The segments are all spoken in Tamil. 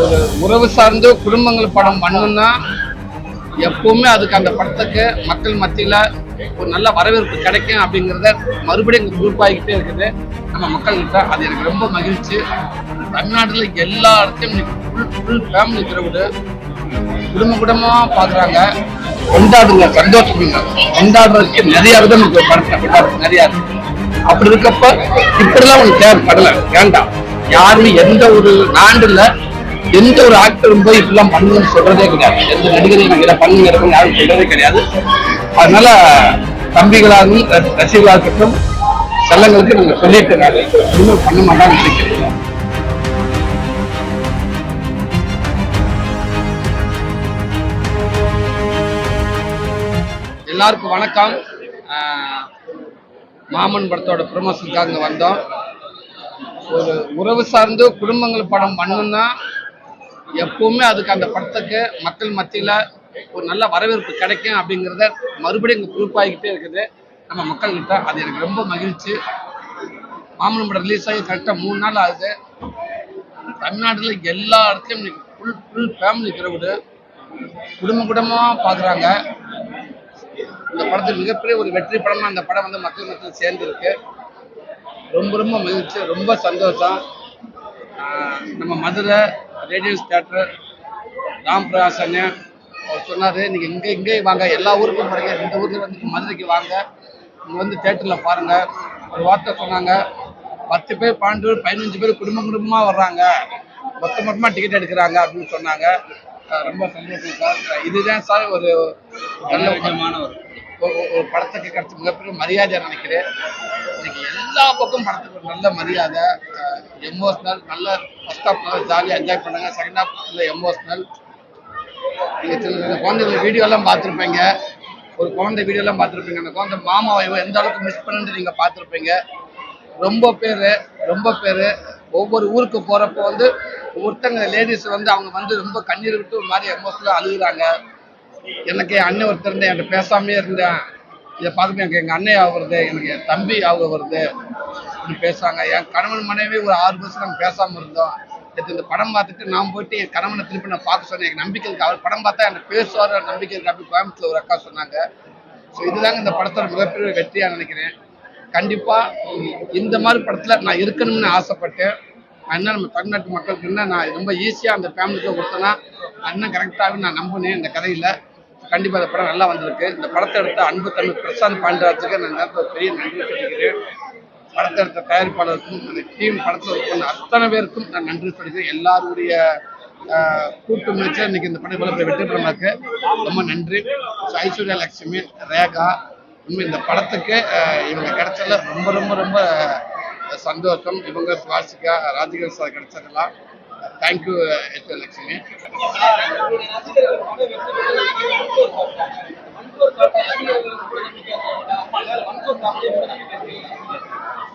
ஒரு உறவு சார்ந்து குடும்பங்கள் படம் பண்ணுன்னா எப்பவுமே அதுக்கு அந்த படத்துக்கு மக்கள் மத்தியில் ஒரு நல்ல வரவேற்பு கிடைக்கும் அப்படிங்கிறத மறுபடியும் எங்கள் குரூப் ஆகிக்கிட்டே இருக்குது. நம்ம மக்கள்கிட்ட அது எனக்கு ரொம்ப மகிழ்ச்சி. தமிழ்நாட்டில் எல்லா இடத்தையும் இன்னைக்கு ஃபுல் ஃபுல் ஃபேமிலி திருவிடு குடும்ப குடும்பமாக பார்க்குறாங்க கொண்டாடுங்க சந்தோஷப்படுங்க. கொண்டாடுறதுக்கு நிறைய விதம் இருக்கு. படத்தை கொண்டாடுறது நிறையா இருக்கு. அப்படி இருக்கப்ப இப்படிலாம் உங்களுக்கு தேவைப்படலை. வேண்டாம். யாருமே எந்த ஒரு நாண்டுல எந்த ஒரு ஆக்டரும் போய் இப்படிலாம் பண்ணுங்கன்னு சொல்றதே கிடையாது. எந்த நடிகரையும் எனக்கு இதை பண்ணுங்க இருக்கும் யாரும் சொல்றதே கிடையாது. அதனால தம்பிகளாக ரசிகளாக இருக்கட்டும் செல்லங்களுக்கு நீங்க சொல்லிட்டு இன்னும் பண்ண மாட்டான்னு நினைக்கிறேன் எல்லாருக்கும் வணக்கம். ஆஹ் மாமன் படத்தோட ப்ரொமோஷனுக்காக வந்தோம். ஒரு உறவு சார்ந்து குடும்பங்கள் படம் பண்ணணும்னா எப்பவுமே அதுக்கு அந்த படத்துக்கு மக்கள் மத்தியில் ஒரு நல்ல வரவேற்பு கிடைக்கும் அப்படிங்கிறத மறுபடியும் இங்கே ப்ரூஃப் ஆகிக்கிட்டே இருக்குது. நம்ம மக்கள்கிட்ட அது எனக்கு ரொம்ப மகிழ்ச்சி. மாமன் படம் ரிலீஸ் ஆகி கரெக்டாக மூணு நாள் ஆகுது. தமிழ்நாட்டில் எல்லா இடத்துலையும் இன்னைக்கு ஃபுல் ஃபுல் ஃபேமிலி கிரௌடு குடும்ப குடும்பமாக பார்க்குறாங்க இந்த படத்துக்கு மிகப்பெரிய ஒரு வெற்றி படமாக அந்த படம் வந்து மக்கள் மத்தியில் சேர்ந்துருக்கு. ரொம்ப ரொம்ப மகிழ்ச்சி ரொம்ப சந்தோஷம். நம்ம மதுரை ரேடியன்ஸ் தேட்டர் ராம் பிரகாசன் அவர் சொன்னார் நீங்கள் இங்கே இங்கே வாங்க எல்லா ஊருக்கும் போகிறீங்க இந்த ஊரில் வந்து மதுரைக்கு வாங்க இங்கே வந்து தேட்டரில் பாருங்கள் ஒரு வார்த்தை சொன்னாங்க. பத்து பேர் பன்னெண்டு பேர் பதினஞ்சு பேர் குடும்பம் குடும்பமாக வர்றாங்க. மொத்த மொத்தமாக டிக்கெட் எடுக்கிறாங்க அப்படின்னு சொன்னாங்க. ரொம்ப சந்தோஷம் சார். இதுதான் சார் ஒரு நல்ல விதமான ஒரு ஒரு- ஒரு படத்துக்கு கிடைச்ச மிகப்பெரிய மரியாதை நினைக்கிறேன். இன்னைக்கு எல்லா பக்கம் படத்துக்கு ஒரு நல்ல மரியாதை. எமோஷ்னல் நல்ல ஃபர்ஸ்ட் ஹாஃப் நல்லா ஜாலியாக என்ஜாய் பண்ணாங்க. செகண்ட் ஹாஃப் நல்ல எமோஷ்னல் நீங்கள் சில குழந்தைகள் வீடியோலாம் பார்த்துருப்பீங்க. ஒரு குழந்தை வீடியோலாம் பார்த்துருப்பீங்க. அந்த குழந்தை மாமாவை எந்த அளவுக்கு மிஸ் பண்ணுன்னு நீங்கள் பார்த்துருப்பீங்க. ரொம்ப பேர் ரொம்ப பேர். ஒவ்வொரு ஊருக்கு போகிறப்போ வந்து ஒருத்தங்க லேடிஸ் வந்து அவங்க வந்து ரொம்ப கண்ணீர் விட்டு ஒரு மாதிரி எமோஷனலாக அழுகுறாங்க. எனக்கு என் அண்ணன் ஒருத்தர் இருந்தேன் என்கிட்ட பேசாமே இருந்தேன். இதை பார்த்துட்டு எனக்கு எங்கள் அண்ணன் ஆகுறது எனக்கு என் தம்பி ஆக வருது இப்படி பேசுகிறாங்க என் கணவன் மனைவி ஒரு ஆறு வருஷம் நாங்கள் பேசாமல் இருந்தோம். நேற்று இந்த படம் பார்த்துட்டு நான் போயிட்டு என் கணவனை திருப்பி நான் பார்க்க சொன்னேன். எனக்கு நம்பிக்கை இருக்கு. அவர் படம் பார்த்தா எனக்கு பேசுவார் நம்பிக்கை இருக்கு அப்படி கோயம்புத்தூர் ஒரு அக்கா சொன்னாங்க. ஸோ இதுதாங்க இந்த படத்தோட மிகப்பெரிய வெற்றியாக நினைக்கிறேன். கண்டிப்பாக இந்த மாதிரி படத்தில் நான் இருக்கணும்னு ஆசைப்பட்டேன் அண்ணன் நம்ம தமிழ்நாட்டு மக்களுக்கு என்ன நான் ரொம்ப ஈஸியாக அந்த ஃபேமிலிக்கு கொடுத்தேன்னா அண்ணன் கரெக்டாகவே நான் நம்பினேன் இந்த கதையில். கண்டிப்பாக இந்த படம் நல்லா வந்திருக்கு. இந்த படத்தை எடுத்த அன்பு தமிழ் பிரசாந்த் பாண்டியராஜுக்கு நான் நேரத்தில் பெரிய நன்றி சொல்லிக்கிறேன். படத்தை எடுத்த தயாரிப்பாளருக்கும் அந்த டீம் படத்தில் இருக்கிற அத்தனை பேருக்கும் நான் நன்றி சொல்லிக்கிறேன். எல்லாருடைய கூட்டு முயற்சியாக இன்னைக்கு இந்த படம் இவ்வளோ வெற்றி படமா ரொம்ப நன்றி. ஐஸ்வர்யா லட்சுமி ரேகா உண்மை இந்த படத்துக்கு இவங்க கிடைச்சதுல ரொம்ப ரொம்ப ரொம்ப சந்தோஷம். இவங்க சுவாசிக்கா ராஜகிரி சார் கிடைச்சதெல்லாம் தேங்க்யூ ஐஸ்வர்யா லட்சுமி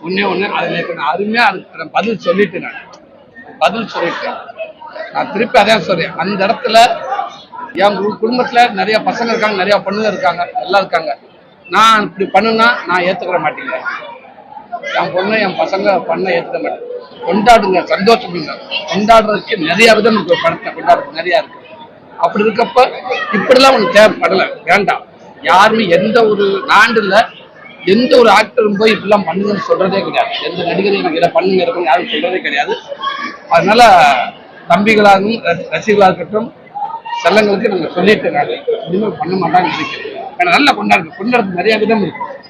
ஒன்னே ஒண்ணு அதுல நான் அருமையா அதுக்கு நான் பதில் சொல்லிட்டேன் நான். பதில் சொல்லிட்டேன். நான் திருப்பி அதான் சொல்றேன். அந்த இடத்துல என் குடும்பத்தில் குடும்பத்துல நிறைய பசங்க இருக்காங்க நிறைய பொண்ணுங்க இருக்காங்க எல்லாம் இருக்காங்க. நான் இப்படி பண்ணுனா நான் ஏற்றுக்கிற மாட்டேங்கிறேன் என் பொண்ணு என் பசங்க பண்ண ஏற்றுக்க மாட்டேன். கொண்டாடுங்க சந்தோஷப்படுங்க. கொண்டாடுறதுக்கு நிறைய விதம் இருக்கு படத்தை கொண்டாடுறது நிறைய இருக்கு. அப்படி இருக்கப்ப இப்படிலாம் உனக்கு தேவைப்படல வேண்டாம். யாருமே எந்த ஒரு நாண்டுல எந்த ஒரு ஆக்டரும் போய் இப்படிலாம் பண்ணுங்கன்னு சொல்றதே கிடையாது. எந்த நடிகரையும் இதை பண்ணுங்க இதை யாரும் சொல்றதே கிடையாது. அதனால தம்பிகளாகவும் ரசி- ரசிகர்களாக இருக்கட்டும் செல்லங்களுக்கு நாங்கள் சொல்லிட்டு நாங்கள் இனிமேல் பண்ண மாட்டாங்கன்னு நினைக்கிறேன். ஏன்னா நல்லா கொண்டாடுங்க. கொண்டாடுறது நிறைய விதம் இருக்கு.